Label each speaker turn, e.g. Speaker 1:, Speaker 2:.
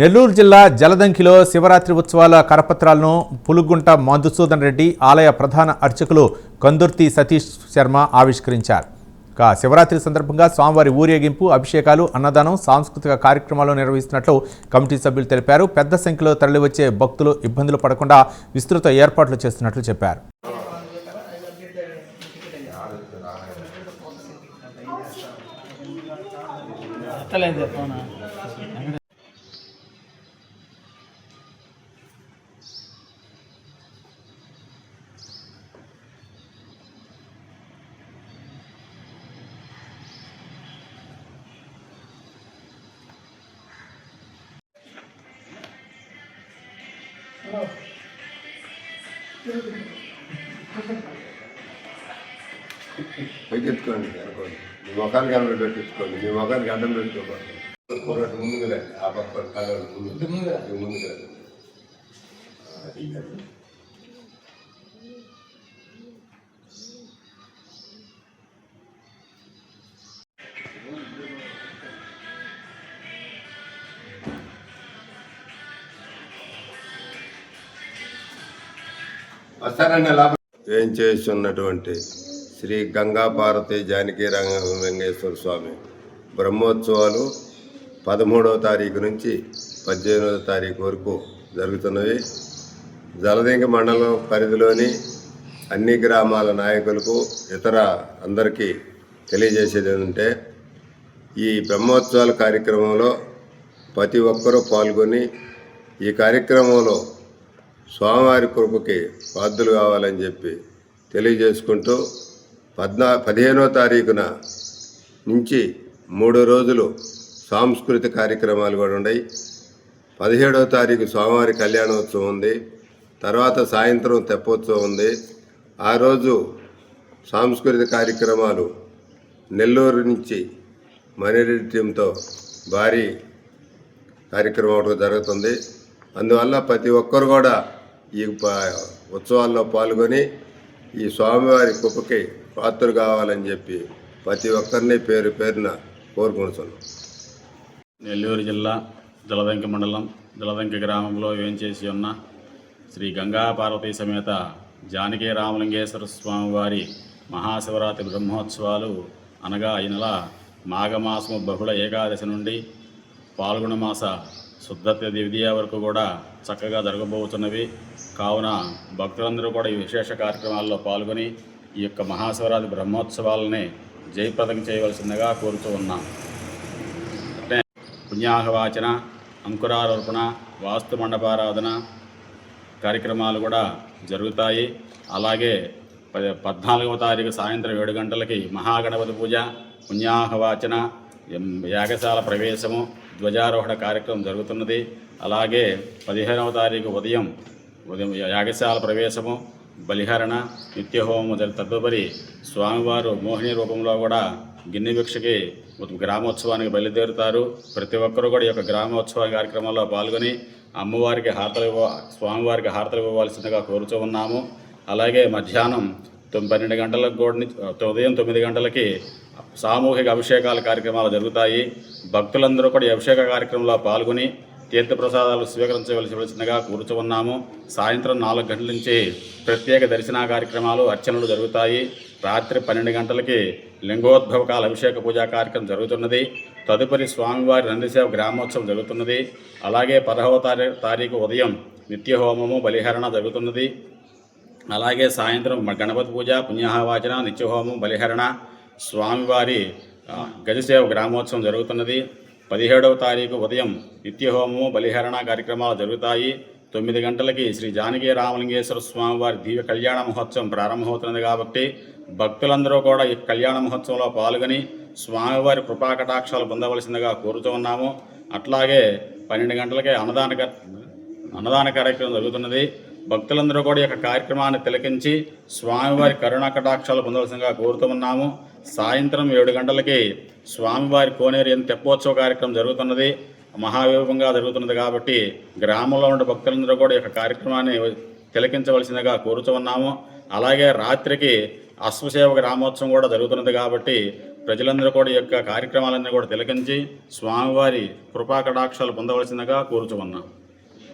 Speaker 1: నెల్లూరు జిల్లా జలదంకిలో శివరాత్రి ఉత్సవాల కరపత్రాలను పులుగుంట మధుసూదన్ రెడ్డి ఆలయ ప్రధాన అర్చకులు కందుర్తి సతీష్ శర్మ ఆవిష్కరించారు. కా శివరాత్రి సందర్భంగా స్వామివారి ఊరేగింపు అభిషేకాలు అన్నదానం సాంస్కృతిక కార్యక్రమాలు నిర్వహిస్తున్నట్లు కమిటీ సభ్యులు తెలిపారు. పెద్ద సంఖ్యలో తరలివచ్చే భక్తులు ఇబ్బందులు పడకుండా విస్తృత ఏర్పాట్లు చేస్తున్నట్లు చెప్పారు.
Speaker 2: పైకెత్తుకోండి అనుకోండి. మీ ముఖానికి అన్నం పెట్టించుకోండి. మీ ముఖానికి అడ్డం పెట్టుకోకూడదు ఒకటి ముందుకు రండి. ఆ పక్క కాలం ముందు ముందుకు రండి. ఏం చేస్తున్నటువంటి శ్రీ గంగా భారతి జానకి రంగ వెంకటేశ్వర స్వామి బ్రహ్మోత్సవాలు పదమూడవ తారీఖు నుంచి పద్దెనిమిదవ తారీఖు వరకు జరుగుతున్నవి. జలదింగ మండలం పరిధిలోని అన్ని గ్రామాల నాయకులకు ఇతర అందరికీ తెలియజేసేది ఏంటంటే ఈ బ్రహ్మోత్సవాల కార్యక్రమంలో ప్రతి ఒక్కరూ పాల్గొని ఈ కార్యక్రమంలో స్వామివారి కృపకి పాత్రలు కావాలని చెప్పి తెలియజేసుకుంటూ పద్నా పదిహేనో తారీఖున నుంచి మూడు రోజులు సాంస్కృతిక కార్యక్రమాలు కూడా ఉన్నాయి. పదిహేడో తారీఖు స్వామివారి కళ్యాణోత్సవం ఉంది. తర్వాత సాయంత్రం తెప్పోత్సవం ఉంది. ఆ రోజు సాంస్కృతిక కార్యక్రమాలు నెల్లూరు నుంచి మణిరెడ్డి టీంతో భారీ కార్యక్రమం ఒకటి జరుగుతుంది. అందువల్ల ప్రతి ఒక్కరు కూడా ఈ ఉత్సవాల్లో పాల్గొని ఈ స్వామివారి కృపకి పాత్రలు కావాలని చెప్పి ప్రతి ఒక్కరిని పేరు పేరున కోరుకుంటున్నాం
Speaker 3: నెల్లూరు జిల్లా జలదంక మండలం జలదంక గ్రామంలో వేంచేసి ఉన్న శ్రీ గంగా పార్వతీ సమేత జానకి రామలింగేశ్వర స్వామివారి మహాశివరాత్రి బ్రహ్మోత్సవాలు అనగా ఈ నెల మాఘమాసము బహుళ ఏకాదశి నుండి పాల్గొన మాస శుద్ధ ద్వితీయ వరకు కూడా చక్కగా జరగబోతున్నవి. కావున భక్తులందరూ కూడా ఈ విశేష కార్యక్రమాల్లో పాల్గొని ఈ యొక్క మహాశివరాత్రి బ్రహ్మోత్సవాలని జయప్రదం చేయవలసిందిగా కోరుతూ ఉన్నాం. అంటే పుణ్యాహవాచన అంకురారోపణ వాస్తు మండపారాధన కార్యక్రమాలు కూడా జరుగుతాయి. అలాగే పద్నాలుగవ తారీఖు సాయంత్రం ఏడు గంటలకి మహాగణపతి పూజ పుణ్యాహవాచన యాగశాల ప్రవేశము ధ్వజారోహణ కార్యక్రమం జరుగుతున్నది. అలాగే పదిహేనవ తారీఖు ఉదయం ఉదయం యాగశాల ప్రవేశము బలిహరణ నిత్యహోమము తదుపరి స్వామివారు మోహిని రూపంలో కూడా గిన్నె భిక్షకి గ్రామోత్సవానికి బయలుదేరుతారు. ప్రతి ఒక్కరూ కూడా ఈ యొక్క గ్రామోత్సవ కార్యక్రమంలో పాల్గొని అమ్మవారికి హారతలు ఇవ్వ స్వామివారికి హారతలు ఇవ్వవలసిందిగా కోరుచూ ఉన్నాము. అలాగే మధ్యాహ్నం పన్నెండు గంటలకు కూడా ఉదయం తొమ్మిది గంటలకి సామూహిక అభిషేకాల కార్యక్రమాలు జరుగుతాయి. భక్తులందరూ కూడా అభిషేక కార్యక్రమంలో పాల్గొని తీర్థప్రసాదాలు స్వీకరించవలసివలసిందిగా కూర్చు ఉన్నాము. సాయంత్రం నాలుగు గంటల నుంచి ప్రత్యేక దర్శన కార్యక్రమాలు అర్చనలు జరుగుతాయి. రాత్రి పన్నెండు గంటలకి లింగోద్భవకాల అభిషేక పూజా కార్యక్రమం జరుగుతున్నది. తదుపరి స్వామివారి నందిసేవ గ్రామోత్సవం జరుగుతున్నది. అలాగే పదహవ తారీ తారీఖు ఉదయం నిత్యహోమము బలిహరణ జరుగుతున్నది. అలాగే సాయంత్రం గణపతి పూజ పుణ్యాహవాచన నిత్యహోమం బలిహరణ స్వామివారి గజసేవ గ్రామోత్సవం జరుగుతున్నది. పదిహేడవ తారీఖు ఉదయం నిత్యహోమము బలిహరణ కార్యక్రమాలు జరుగుతాయి. తొమ్మిది గంటలకి శ్రీ జానకి రామలింగేశ్వర స్వామివారి దివ్య కళ్యాణ మహోత్సవం ప్రారంభమవుతున్నది కాబట్టి భక్తులందరూ కూడా ఈ కళ్యాణ మహోత్సవంలో పాల్గొని స్వామివారి కృపాకటాక్షాలు పొందవలసిందిగా కోరుతూ ఉన్నాము. అట్లాగే పన్నెండు గంటలకే అన్నదాన అన్నదాన కార్యక్రమం జరుగుతున్నది. భక్తులందరూ కూడా ఈ యొక్క కార్యక్రమాన్ని తిలకించి స్వామివారి కరుణా కటాక్షాలు పొందవలసిందిగా కోరుతున్నాము సాయంత్రం ఏడు గంటలకి స్వామివారి కోనేరు ఎంత తెప్పోత్సవ కార్యక్రమం జరుగుతున్నది. మహావైభవంగా జరుగుతున్నది కాబట్టి గ్రామంలో ఉన్న భక్తులందరూ కూడా ఈ యొక్క కార్యక్రమాన్ని తిలకించవలసిందిగా కోరుతున్నాము అలాగే రాత్రికి అశ్వసేవ గ్రామోత్సవం కూడా జరుగుతున్నది కాబట్టి ప్రజలందరూ కూడా ఈ యొక్క కార్యక్రమాలన్నీ కూడా తిలకించి స్వామివారి కృపా కటాక్షాలు పొందవలసిందిగా కోరుచు